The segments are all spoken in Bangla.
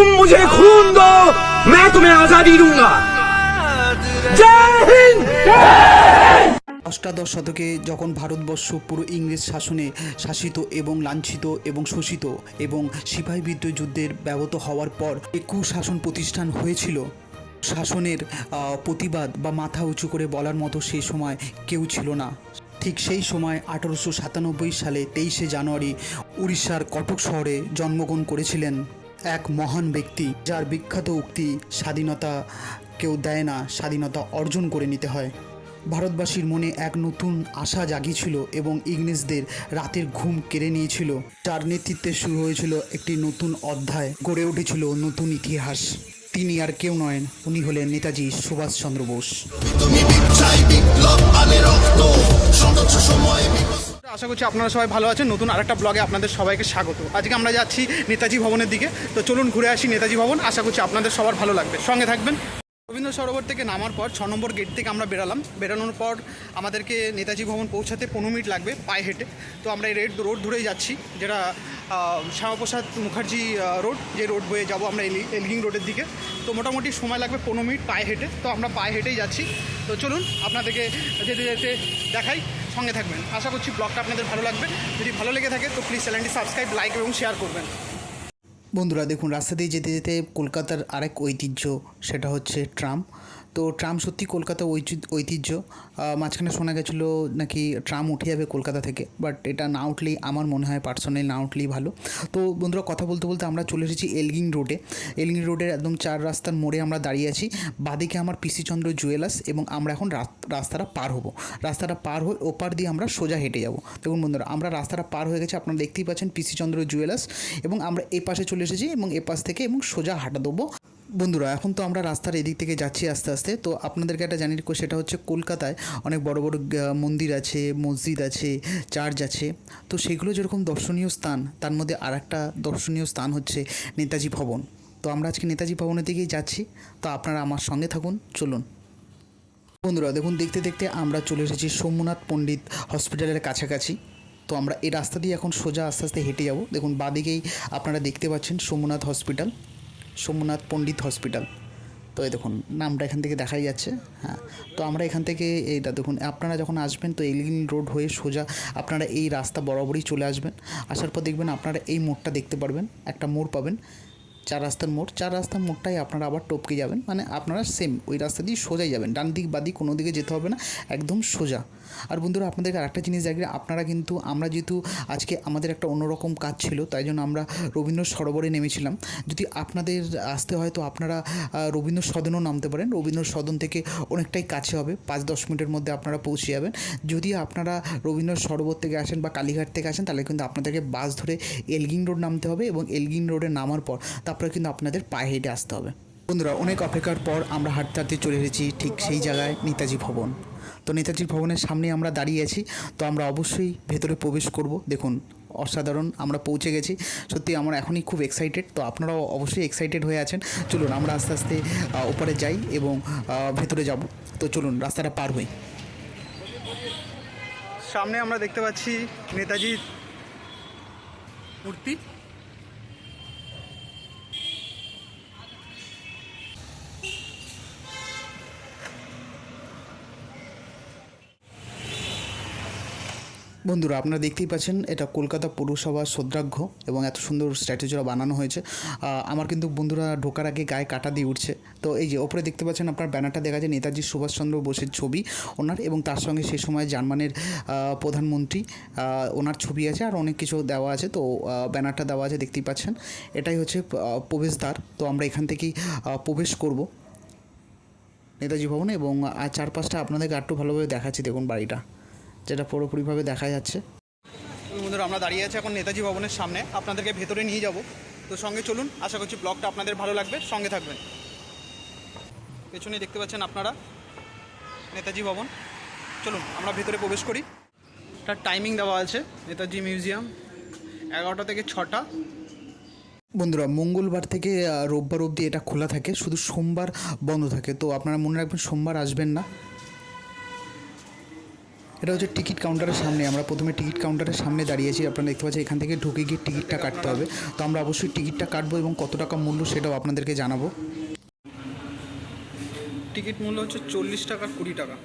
तुम मुझे खून दो मैं तुम्हें आजादी दूंगा जय हिंद অষ্টাদশ শতকে যখন ভারতবর্ষ পুরো ইংরেজ শাসনে শাসিত এবং লাঞ্ছিত এবং শোষিত এবং সিপাহী বিদ্রোহ যুদ্ধের ব্যবহৃত হওয়ার পর এই কুশাসন প্রতিষ্ঠান হয়েছিল শাসনের আহ, প্রতিবাদ বা মাথা উঁচু করে বলার মতো সেই সময় কেউ ছিল না ঠিক সেই সময় আঠারোশো সাতানব্বই সালে তেইশে জানুয়ারি উড়িষ্যার কটক শহরে জন্মগ্রহণ করেছিলেন এক মহান ব্যক্তি যার বিখ্যাত উক্তি স্বাধীনতা কেউ দেয় না, স্বাধীনতা অর্জন করে নিতে হয়। ভারতবাসীর মনে এক নতুন আশা জাগিয়েছিল এবং ইংরেজদের রাতের ঘুম কেড়ে নিয়েছিল। যার নেতৃত্বে শুরু হয়েছিল একটি নতুন অধ্যায়, গড়ে উঠেছিল নতুন ইতিহাস। তিনি আর কেউ নয়, উনি হলেন নেতাজি সুভাষচন্দ্র বোস। আশা করছি আপনারা সবাই ভালো আছেন। নতুন আরেকটা ব্লগে আপনাদের সবাইকে স্বাগত। আজকে আমরা যাচ্ছি নেতাজি ভবনের দিকে। তো চলুন ঘুরে আসি নেতাজি ভবন। আশা করছি আপনাদের সবার ভালো লাগবে। সঙ্গে থাকবেন রবীন্দ্র সরোবর থেকে নামার পর ছ নম্বর গেট থেকে আমরা বেরালাম। বেরানোর পর আমাদেরকে নেতাজি ভবন পৌঁছাতে পনেরো মিনিট লাগবে পায়ে হেঁটে। তো আমরা এই রেড রোড ধরেই যাচ্ছি, যেটা শ্যামাপ্রসাদ মুখার্জি রোড যে রোড বয়ে যাব আমরা এলি, এলগিং রোডের দিকে। তো মোটামুটি সময় লাগবে পনেরো মিনিট পায়ে হেঁটে। তো আমরা পায়ে হেঁটেই যাচ্ছি। তো চলুন আপনাদেরকে যেতে যেতে দেখাই। সঙ্গে থাকবেন। আশা করছি ব্লগটা আপনাদের ভালো লাগবে। যদি ভালো লেগে থাকে, তো প্লিজ চ্যানেলটি সাবস্ক্রাইব লাইক এবং শেয়ার করবেন। বন্ধুরা, দেখুন, রাস্তা দিয়ে যেতে যেতে কলকাতার আরেক ঐতিহ্য, সেটা হচ্ছে ট্রাম। তো ট্রাম সত্যি কলকাতা ঐতি- ঐতিহ্য। মাঝখানে শোনা গেছিল নাকি ট্রাম উঠে যাবে কলকাতা থেকে বাট এটা না উঠলেই আমার মনে হয় পার্সোনালি না উঠলেই ভালো। তো বন্ধুরা, কথা বলতে বলতে আমরা চলে এসেছি এলগিং রোডে এলগিং রোডের একদম চার রাস্তার মোড়ে আমরা দাঁড়িয়ে আছি। বাদিকে আমার পিসিচন্দ্র জুয়েলার্স এবং আমরা এখন রাস্তাটা পার হব। রাস্তাটা পার হয়ে ওপার দিয়ে আমরা সোজা হেঁটে যাব। দেখুন বন্ধুরা, আমরা রাস্তাটা পার হয়ে গেছে, আপনারা দেখতেই পাচ্ছেন পিসিচন্দ্র জুয়েলার্স এবং আমরা এ পাশে চলে এসেছি এবং এ পাশ থেকে এবং সোজা হাঁটা দেবো। বন্ধুরা এখন তো আমরা রাস্তার এদিক থেকে যাচ্ছি আস্তে আস্তে। তো আপনাদেরকে একটা জানি রেখো, সেটা হচ্ছে কলকাতায় অনেক বড় বড় মন্দির আছে মসজিদ আছে চার্চ আছে। তো সেগুলো যেরকম দর্শনীয় স্থান তার মধ্যে আর একটা দর্শনীয় স্থান হচ্ছে নেতাজি ভবন। তো আমরা আজকে নেতাজি ভবনের দিকেই যাচ্ছি। তো আপনারা আমার সঙ্গে থাকুন চলুন। বন্ধুরা দেখুন দেখতে দেখতে আমরা চলে এসেছি সোমনাথ পণ্ডিত হসপিটালের কাছাকাছি। তো আমরা এই রাস্তা দিয়ে এখন সোজা আস্তে আস্তে হেঁটে যাব। দেখুন বাদিকেই আপনারা দেখতে পাচ্ছেন সোমনাথ হসপিটাল। সোমনাথ পণ্ডিত হসপিটাল। তো এই দেখুন, নামটা এখান থেকে দেখাই যাচ্ছে হ্যাঁ। তো আমরা এখান থেকে এইটা দেখুন, আপনারা যখন আসবেন, তো এলিন রোড হয়ে সোজা আপনারা এই রাস্তা বরাবরই চলে আসবেন। আসার পর দেখবেন আপনারা এই মোড়টা দেখতে পারবেন, একটা মোড় পাবেন। চার রাস্তার মোড়, চার রাস্তার মোড়টাই আপনারা আবার টপকে যাবেন। মানে আপনারা সেম ওই রাস্তা দিয়ে সোজাই যাবেন। ডান দিক বাদিক কোনো দিকে যেতে হবে না, একদম সোজা। আর বন্ধুরা, আপনাদেরকে আরেকটা জিনিস দেখবেন আপনারা কিন্তু, আমরা যেহেতু আজকে আমাদের একটা অন্যরকম কাজ ছিল, তাই জন্য আমরা রবীন্দ্র সরোবরে নেমেছিলাম। যদি আপনাদের আসতে হয় তো আপনারা রবীন্দ্র সদনও নামতে পারেন। রবীন্দ্র সদন থেকে অনেকটাই কাছে হবে, পাঁচ দশ মিনিটের মধ্যে আপনারা পৌঁছে যাবেন। যদি আপনারা রবীন্দ্র সরোবর থেকে আসেন বা কালীঘাট থেকে আসেন, তাহলে কিন্তু আপনাদেরকে বাস ধরে এলগিং রোড নামতে হবে এবং এলগিং রোডে নামার পর তারপরে কিন্তু আপনাদের পায়ে হেঁটে আসতে হবে। বন্ধুরা, অনেক অপেক্ষার পর আমরা হাঁটতে হাঁটতে চলে এসেছি ঠিক সেই জায়গায় নেতাজি ভবন। তো নেতাজি ভবনের সামনে আমরা দাঁড়িয়ে আছি। তো আমরা অবশ্যই ভেতরে প্রবেশ করব। দেখুন, অসাধারণ আমরা পৌঁছে গেছি। সত্যি আমরা এখনই খুব এক্সাইটেড তো আপনারাও অবশ্যই এক্সাইটেড হয়ে আছেন। চলুন, আমরা আস্তে আস্তে ওপরে যাই এবং ভেতরে যাব। তো চলুন, রাস্তাটা পার হই। সামনে আমরা দেখতে পাচ্ছি নেতাজির মূর্তি। বন্ধুরা, আপনারা দেখতেই পাচ্ছেন, এটা কলকাতা পৌরসভার সদ্রাঘ্য এবং এত সুন্দর স্ট্র্যাটেজিরা বানানো হয়েছে। আমার কিন্তু বন্ধুরা ঢোকার আগে গায়ে কাটা দিয়ে উঠছে। তো এই যে, ওপরে দেখতে পাচ্ছেন, আপনার ব্যানারটা দেখা যায় নেতাজি সুভাষচন্দ্র বোসের ছবি ওনার এবং তার সঙ্গে সেই সময় জার্মানের প্রধানমন্ত্রী ওনার ছবি আছে আর অনেক কিছু দেওয়া আছে। তো ব্যানারটা দেওয়া আছে, দেখতেই পাচ্ছেন। এটাই হচ্ছে প্রবেশদ্বার। তো আমরা এখান থেকেই প্রবেশ করব নেতাজি ভবনে এবং চারপাশটা আপনাদেরকে আরটু ভালোভাবে দেখাচ্ছি। দেখুন বাড়িটা। যেটা পুরোপুরিভাবে দেখা যাচ্ছে। বন্ধুরা আমরা দাঁড়িয়ে আছি এখন নেতাজি ভবনের সামনে। আপনাদেরকে ভেতরে নিয়ে যাব। তো সঙ্গে চলুন আশা করছি ব্লগটা আপনাদের ভালো লাগবে। সঙ্গে থাকবেন। পেছনে দেখতে পাচ্ছেন আপনারা নেতাজি ভবন। চলুন আমরা ভেতরে প্রবেশ করি। তার টাইমিং দেওয়া আছে নেতাজি মিউজিয়াম এগারোটা থেকে ছটা। বন্ধুরা মঙ্গলবার থেকে রোববার অবধি এটা খোলা থাকে। শুধু সোমবার বন্ধ থাকে। তো আপনারা মনে রাখবেন সোমবার আসবেন না। এটা হচ্ছে টিকিট কাউন্টারের সামনে। আমরা প্রথমে টিকিট কাউন্টারের সামনে দাঁড়িয়েছি। আপনারা দেখতে পাচ্ছেন, এখান থেকে ঢুকে গিয়ে টিকিটটা কাটতে হবে। তো আমরা অবশ্যই টিকিটটা কাটবো এবং কত টাকা মূল্য সেটাও আপনাদেরকে জানাব। টিকিট মূল্য হচ্ছে চল্লিশ টাকা, কুড়ি টাকা।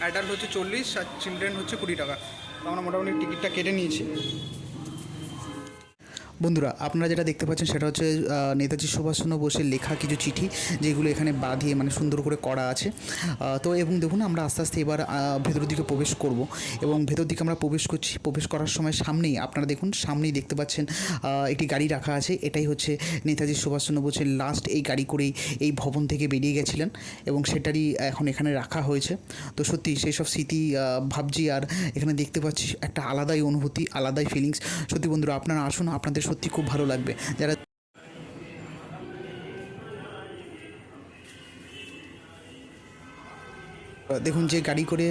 অ্যাডাল্ট হচ্ছে চল্লিশ আর চিলড্রেন হচ্ছে কুড়ি টাকা। তো আমরা মোটামুটি টিকিটটা কেটে নিয়েছি। বন্ধুরা আপনারা যেটা দেখতে পাচ্ছেন সেটা হচ্ছে নেতাজি সুভাষচন্দ্র বোসের লেখা কিছু চিঠি যেগুলো এখানে বাঁধিয়ে মানে সুন্দর করে করা আছে। তো এবং দেখুন আমরা আস্তে আস্তে এবার আহ, ভেতরের দিকে প্রবেশ করব এবং ভেতর দিকে আমরা প্রবেশ করছি। প্রবেশ করার সময় সামনেই আপনারা দেখুন সামনেই দেখতে পাচ্ছেন একটি গাড়ি রাখা আছে। এটাই হচ্ছে নেতাজি সুভাষচন্দ্র বোসের লাস্ট এই গাড়ি করেই এই ভবন থেকে বেরিয়ে গেছিলেন এবং সেটারই এখন এখানে রাখা হয়েছে। তো সত্যি সেই সব স্মৃতি ভাবছি আর এখানে দেখতে পাচ্ছি একটা আলাদাই অনুভূতি আলাদাই ফিলিংস সত্যি বন্ধুরা আপনারা আসুন আপনাদের সত্যি খুব ভালো লাগবে। যারা দেখুন যে গাড়ি করে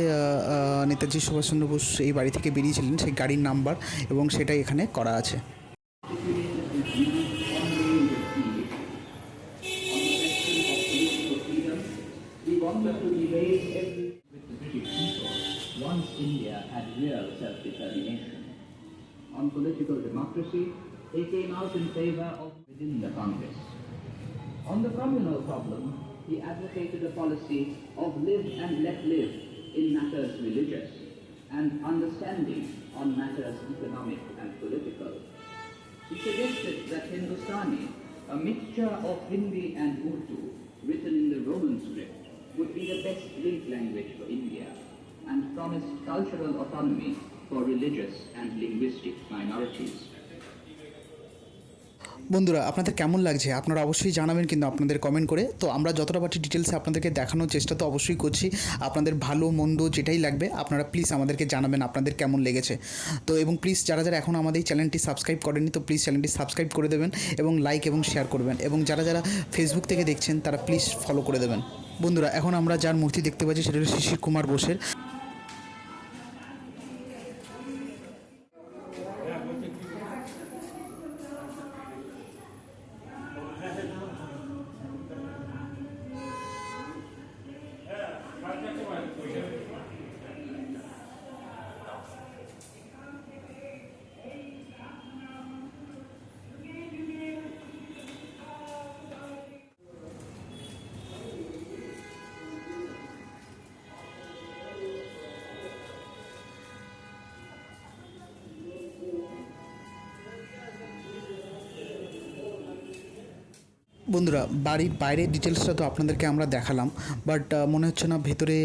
নেতাজি সুভাষচন্দ্র বোস এই বাড়ি থেকে বেরিয়েছিলেন, সেই গাড়ির নাম্বার এবং সেটাই এখানে করা আছে। They came out in favor of within the Congress. On the communal problem, he advocated a policy of live and let live in matters religious and understanding on matters economic and political. He suggested that Hindustani, a mixture of Hindi and Urdu, written in the Roman script, would be the best link language for India, and promised cultural autonomy for religious and linguistic minorities. বন্ধুরা, আপনাদের কেমন লাগছে? আপনারা অবশ্যই জানাবেন কিন্তু আপনাদের কমেন্ট করে। তো আমরা যতটা পারছি ডিটেলসে আপনাদেরকে দেখানোর চেষ্টা তো অবশ্যই করছি। আপনাদের ভালো, মন্দ যেটাই লাগবে, আপনারা প্লিজ আমাদেরকে জানাবেন আপনাদের কেমন লেগেছে। তো এবং প্লিজ যারা যারা এখন আমাদের এই চ্যানেলটি সাবস্ক্রাইব করেনি তো প্লিজ চ্যানেলটি সাবস্ক্রাইব করে দেবেন এবং লাইক এবং শেয়ার করবেন। এবং যারা যারা ফেসবুক থেকে দেখছেন, তারা প্লিজ ফলো করে দেবেন। বন্ধুরা, এখন আমরা যার মূর্তি দেখতে পাচ্ছি, সেটা হলো শিশির কুমার বোসের। বন্ধুরা, বাড়ির বাইরের ডিটেলসটা তো আপনাদেরকে আমরা দেখালাম বাট মনে হচ্ছে না ভেতরে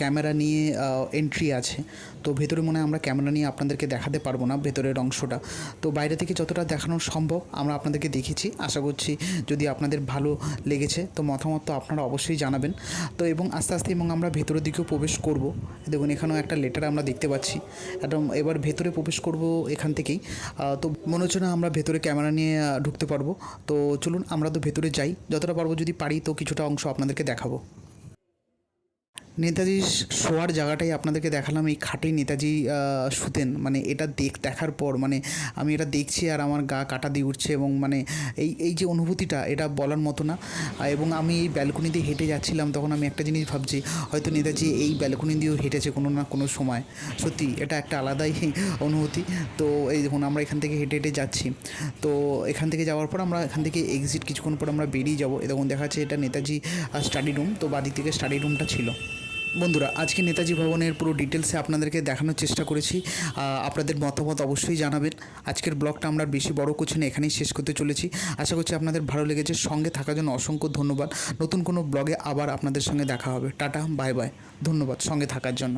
ক্যামেরা নিয়ে এন্ট্রি আছে। তো ভেতরে মনে হয় আমরা ক্যামেরা নিয়ে আপনাদেরকে দেখাতে পারব না ভেতরের অংশটা। তো বাইরে থেকে যতটা দেখানো সম্ভব আমরা আপনাদেরকে দেখেছি আশা করছি যদি আপনাদের ভালো লেগেছে, তো মতামত তো আপনারা অবশ্যই জানাবেন। তো এবং আস্তে আস্তে এবং আমরা ভেতরের দিকেও প্রবেশ করব। দেখুন, এখানেও একটা লেটার আমরা দেখতে পাচ্ছি। একদম এবার ভেতরে প্রবেশ করব এখান থেকেই। তো মনে হচ্ছে না আমরা ভেতরে ক্যামেরা নিয়ে ঢুকতে পারব। তো চলুন, আমরা তো ভেতরে যাই যতটা পারব যদি পারি তো কিছুটা অংশ আপনাদেরকে দেখাবো। নেতাজি শোয়ার জায়গাটাই আপনাদেরকে দেখালাম, এই খাটে নেতাজি শুতেন। মানে এটা দেখ, দেখার পর মানে আমি এটা দেখছি আর আমার গা কাটা দিয়ে উঠছে এবং মানে এই এই যে অনুভূতিটা, এটা বলার মতো না। এবং আমি এই ব্যালকনি দিয়ে হেঁটে যাচ্ছিলাম, তখন আমি একটা জিনিস ভাবছি, হয়তো নেতাজি এই ব্যালকনি দিয়েও হেঁটেছে কোনো না কোনো সময়। সত্যি, এটা একটা আলাদাই অনুভূতি। তো এই দেখুন, আমরা এখান থেকে হেঁটে হেঁটে যাচ্ছি। তো এখান থেকে যাওয়ার পর আমরা এখান থেকে এক্সিট কিছুক্ষণ পর আমরা বেরিয়ে যাব। এ দেখুন, দেখা যাচ্ছে এটা নেতাজি স্টাডি রুম তো বাদিক থেকে স্টাডি রুমটা ছিল। বন্ধুরা, আজকে নেতাজি ভবনের পুরো ডিটেলসে আপনাদেরকে দেখানোর চেষ্টা করেছি। আপনাদের মতামত অবশ্যই জানাবেন। আজকের ব্লগটা আমরা বেশি বড় করছি না, এখানেই শেষ করতে চলেছি। আশা করছি আপনাদের ভালো লেগেছে। সঙ্গে থাকার জন্য অসংখ্য ধন্যবাদ। নতুন কোনো ব্লগে আবার আপনাদের সঙ্গে দেখা হবে। টাটা বাই বাই ধন্যবাদ সঙ্গে থাকার জন্য।